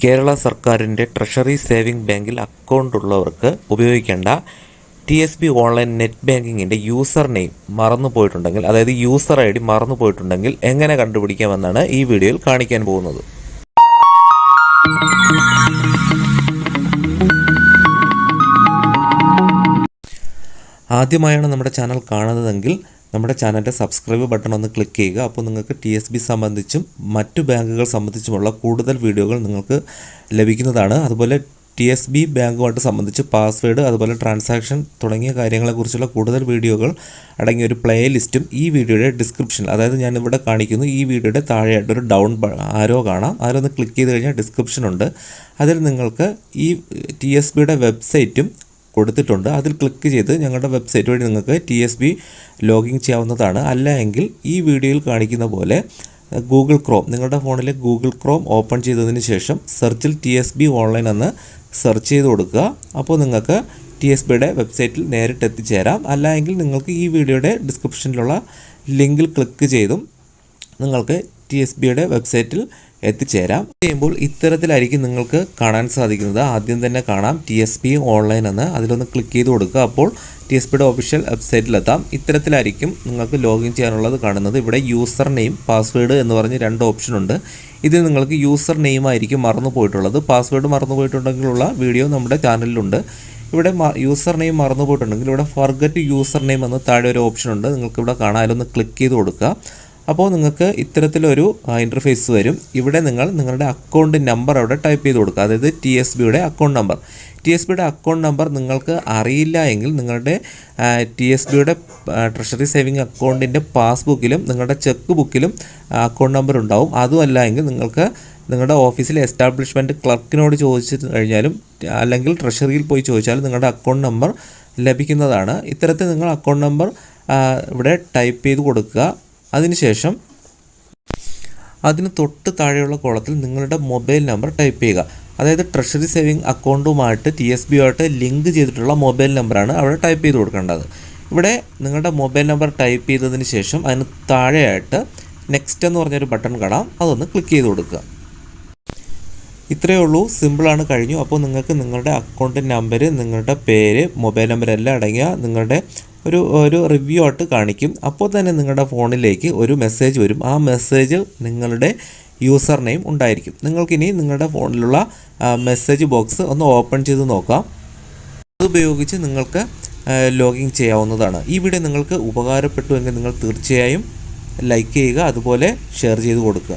കേരള സർക്കാരിന്റെ treasury saving ബാങ്കിൽ account ഉള്ളവർക്ക് ഉപയോഗിക്കേണ്ട T S B online net ബാങ്കിങ്ങിന്റെ user name മറന്നു പോയിട്ടുണ്ടെങ്കിൽ അതായത് യൂസർ ഐ ഡി മറന്നു പോയിട്ടുണ്ടെങ്കിൽ എങ്ങനെ കണ്ടുപിടിക്കാമെന്നാണ് ഈ വീഡിയോയിൽ കാണിക്കാൻ പോകുന്നത്. ആദ്യമായാണ് നമ്മുടെ ചാനൽ കാണുന്നതെങ്കിൽ നമ്മുടെ ചാനലിന്റെ സബ്സ്ക്രൈബ് ബട്ടൺ ഒന്ന് ക്ലിക്ക് ചെയ്യുക. അപ്പോൾ നിങ്ങൾക്ക് ടി എസ് ബി സംബന്ധിച്ചും മറ്റു ബാങ്കുകൾ സംബന്ധിച്ചുമുള്ള കൂടുതൽ വീഡിയോകൾ നിങ്ങൾക്ക് ലഭിക്കുന്നതാണ്. അതുപോലെ ടി എസ് ബി ബാങ്കുമായിട്ട് സംബന്ധിച്ച് പാസ്വേഡ് അതുപോലെ ട്രാൻസാക്ഷൻ തുടങ്ങിയ കാര്യങ്ങളെക്കുറിച്ചുള്ള കൂടുതൽ വീഡിയോകൾ അടങ്ങിയ ഒരു പ്ലേ ലിസ്റ്റും ഈ വീഡിയോയുടെ ഡിസ്ക്രിപ്ഷൻ അതായത് ഞാൻ ഇവിടെ കാണിക്കുന്നു ഈ വീഡിയോയുടെ താഴെയായിട്ട് ഒരു ഡൗൺ ആരോ കാണാം. അതിലൊന്ന് ക്ലിക്ക് ചെയ്ത് കഴിഞ്ഞാൽ ഡിസ്ക്രിപ്ഷൻ ഉണ്ട്. അതിൽ നിങ്ങൾക്ക് ഈ ടി എസ് ബിയുടെ വെബ്സൈറ്റും കൊടുത്തിട്ടുണ്ട്. അതിൽ ക്ലിക്ക് ചെയ്ത് ഞങ്ങളുടെ വെബ്സൈറ്റ് വഴി നിങ്ങൾക്ക് ടി എസ് ബി ലോഗിൻ ചെയ്യാവുന്നതാണ്. അല്ല എങ്കിൽ ഈ വീഡിയോയിൽ കാണിക്കുന്ന പോലെ ഗൂഗിൾ ക്രോം നിങ്ങളുടെ ഫോണിലെ ഗൂഗിൾ ക്രോം ഓപ്പൺ ചെയ്തതിന് ശേഷം സെർച്ചിൽ ടി എസ് ബി ഓൺലൈൻ എന്ന് സെർച്ച് ചെയ്ത് കൊടുക്കുക. അപ്പോൾ നിങ്ങൾക്ക് ടി എസ് ബിയുടെ വെബ്സൈറ്റിൽ നേരിട്ട് എത്തിച്ചേരാം. അല്ലെങ്കിൽ നിങ്ങൾക്ക് ഈ വീഡിയോയുടെ ഡിസ്ക്രിപ്ഷനിലുള്ള ലിങ്കിൽ ക്ലിക്ക് ചെയ്തും നിങ്ങൾക്ക് ടി എസ് ബിയുടെ വെബ്സൈറ്റിൽ എത്തിച്ചേരാം. ചെയ്യുമ്പോൾ ഇത്തരത്തിലായിരിക്കും നിങ്ങൾക്ക് കാണാൻ സാധിക്കുന്നത്. ആദ്യം തന്നെ കാണാം ടി എസ് പി ഓൺലൈൻ എന്ന് അതിലൊന്ന് ക്ലിക്ക് ചെയ്ത് കൊടുക്കുക. അപ്പോൾ ടി എസ് പിയുടെ ഒഫീഷ്യൽ വെബ്സൈറ്റിലെത്താം ഇത്തരത്തിലായിരിക്കും നിങ്ങൾക്ക് ലോഗിൻ ചെയ്യാനുള്ളത് കാണുന്നത്. ഇവിടെ യൂസർ നെയിം പാസ്വേഡ് എന്ന് പറഞ്ഞ് രണ്ട് ഓപ്ഷൻ ഉണ്ട്. ഇതിൽ നിങ്ങൾക്ക് യൂസർ നെയിം ആയിരിക്കും മറന്നു പോയിട്ടുള്ളത്. പാസ്വേഡ് മറന്നു പോയിട്ടുണ്ടെങ്കിലുള്ള വീഡിയോ നമ്മുടെ ചാനലിലുണ്ട് ഇവിടെ യൂസർ നെയിം മറന്നു പോയിട്ടുണ്ടെങ്കിൽ ഇവിടെ ഫർഗറ്റ് യൂസർ നെയിം എന്ന് താഴെ ഒരു ഓപ്ഷൻ ഉണ്ട്. നിങ്ങൾക്ക് ഇവിടെ കാണാൻ ഒന്ന് ക്ലിക്ക് ചെയ്ത് കൊടുക്കുക. അപ്പോൾ നിങ്ങൾക്ക് ഇത്തരത്തിലൊരു ഇന്റർഫേസ് വരും. ഇവിടെ നിങ്ങൾ നിങ്ങളുടെ അക്കൗണ്ട് നമ്പർ അവിടെ ടൈപ്പ് ചെയ്ത് കൊടുക്കുക. അതായത് ടി എസ് ബിയുടെ അക്കൗണ്ട് നമ്പർ ടി എസ് ബിയുടെ അക്കൗണ്ട് നമ്പർ നിങ്ങൾക്ക് അറിയില്ല എങ്കിൽ നിങ്ങളുടെ ടി എസ് ബിയുടെ ട്രഷറി സേവിങ് അക്കൗണ്ടിന്റെ പാസ്ബുക്കിലും നിങ്ങളുടെ ചെക്ക് ബുക്കിലും അക്കൗണ്ട് നമ്പർ ഉണ്ടാവും. അതുമല്ല എങ്കിൽ നിങ്ങൾക്ക് നിങ്ങളുടെ ഓഫീസിലെ എസ്റ്റാബ്ലിഷ്മെന്റ് ക്ലർക്കിനോട് ചോദിച്ചു കഴിഞ്ഞാലും അല്ലെങ്കിൽ ട്രഷറിയിൽ പോയി ചോദിച്ചാലും നിങ്ങളുടെ അക്കൗണ്ട് നമ്പർ ലഭിക്കുന്നതാണ്. ഇത്തരത്തിൽ നിങ്ങൾ അക്കൗണ്ട് നമ്പർ ഇവിടെ ടൈപ്പ് ചെയ്ത് കൊടുക്കുക. അതിനുശേഷം അതിന് തൊട്ട് താഴെയുള്ള കോളത്തിൽ നിങ്ങളുടെ മൊബൈൽ നമ്പർ ടൈപ്പ് ചെയ്യുക. അതായത് ട്രഷറി സേവിങ് അക്കൗണ്ടുമായിട്ട് ടി എസ് ബി ആയിട്ട് ലിങ്ക് ചെയ്തിട്ടുള്ള മൊബൈൽ നമ്പറാണ് അവിടെ ടൈപ്പ് ചെയ്ത് കൊടുക്കേണ്ടത്. ഇവിടെ നിങ്ങളുടെ മൊബൈൽ നമ്പർ ടൈപ്പ് ചെയ്തതിന് ശേഷം അതിന് താഴെയായിട്ട് നെക്സ്റ്റ് എന്ന് പറഞ്ഞൊരു ബട്ടൺ കാണാം. അതൊന്ന് ക്ലിക്ക് ചെയ്ത് കൊടുക്കുക. ഇത്രയേ ഉള്ളൂ. സിമ്പിളാണ് കഴിഞ്ഞു. അപ്പോൾ നിങ്ങൾക്ക് നിങ്ങളുടെ അക്കൗണ്ട് നമ്പർ നിങ്ങളുടെ പേര് മൊബൈൽ നമ്പർ എല്ലാം അടങ്ങിയ നിങ്ങളുടെ ഒരു ഒരു റിവ്യൂ ആയിട്ട് കാണിക്കും. അപ്പോൾ തന്നെ നിങ്ങളുടെ ഫോണിലേക്ക് ഒരു മെസ്സേജ് വരും. ആ മെസ്സേജ് നിങ്ങളുടെ യൂസർ നെയിം ഉണ്ടായിരിക്കും. നിങ്ങൾക്കിനി നിങ്ങളുടെ ഫോണിലുള്ള മെസ്സേജ് ബോക്സ് ഒന്ന് ഓപ്പൺ ചെയ്ത് നോക്കാം. അതുപയോഗിച്ച് നിങ്ങൾക്ക് ലോഗിൻ ചെയ്യാവുന്നതാണ്. ഈ വീഡിയോ നിങ്ങൾക്ക് ഉപകാരപ്പെട്ടുവെങ്കിൽ നിങ്ങൾ തീർച്ചയായും ലൈക്ക് ചെയ്യുക അതുപോലെ ഷെയർ ചെയ്ത് കൊടുക്കുക.